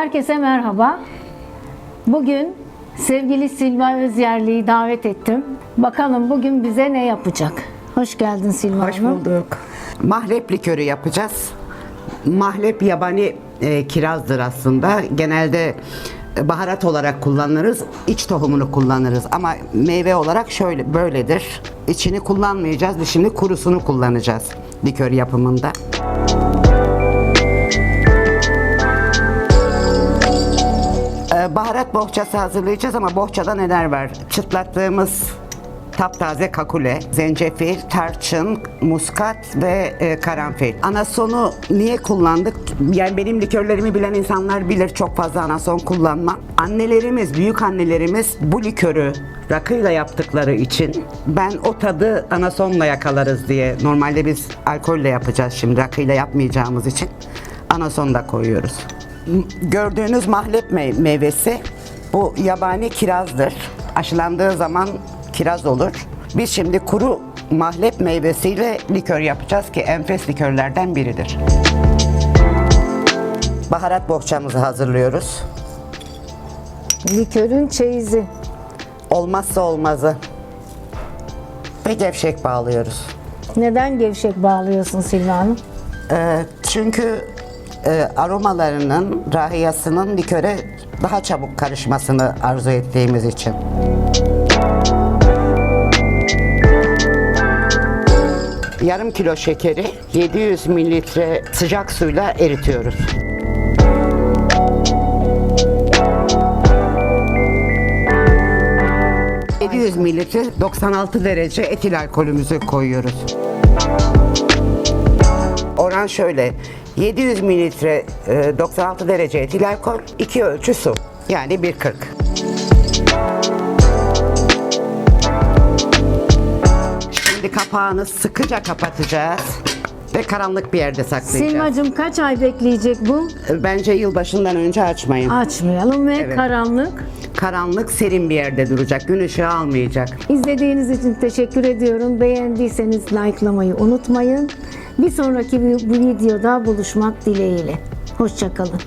Herkese merhaba. Bugün sevgili Silva Özyerli'yi davet ettim. Bakalım bugün bize ne yapacak? Hoş geldin Silva Hoş Hanım. bulduk. Mahlep likörü yapacağız. Mahlep yabani e, kirazdır aslında. Genelde e, baharat olarak kullanırız. İç tohumunu kullanırız ama meyve olarak şöyle böyledir. İçini kullanmayacağız. Şimdi kurusunu kullanacağız likör yapımında. Ee, Baharat bohçası hazırlayacağız ama bohçada neler var? Çıtlattığımız taptaze kakule, zencefil, tarçın, muskat ve e, karanfil. Anasonu niye kullandık? Yani benim likörlerimi bilen insanlar bilir çok fazla anason kullanmam. Annelerimiz, büyük annelerimiz bu likörü rakıyla yaptıkları için ben o tadı anasonla yakalarız diye normalde biz alkolle yapacağız şimdi rakıyla yapmayacağımız için anason da koyuyoruz. Gördüğünüz mahlep mey- meyvesi bu yabani kirazdır. Aşılandığı zaman kiraz olur. Biz şimdi kuru mahlep meyvesiyle likör yapacağız ki enfes likörlerden biridir. Baharat bohçamızı hazırlıyoruz. Likörün çeyizi. Olmazsa olmazı ve gevşek bağlıyoruz. Neden gevşek bağlıyorsun Silva Hanım? Ee, çünkü e, aromalarının, rahiyasının liköre daha çabuk karışmasını arzu ettiğimiz için. Yarım kilo şekeri 700 mililitre sıcak suyla eritiyoruz. ...700 mililitre 96 derece etil alkolümüzü koyuyoruz. Oran şöyle. 700 mililitre e, 96 derece etil alkol, 2 ölçü su. Yani 1.40. Şimdi kapağını sıkıca kapatacağız ve karanlık bir yerde saklayacağız. Silvacığım kaç ay bekleyecek bu? Bence yılbaşından önce açmayın. Açmayalım ve Evet. karanlık. Karanlık serin bir yerde duracak. Gün ışığı almayacak. İzlediğiniz için teşekkür ediyorum. Beğendiyseniz likelamayı unutmayın. Bir sonraki videoda buluşmak dileğiyle. Hoşçakalın.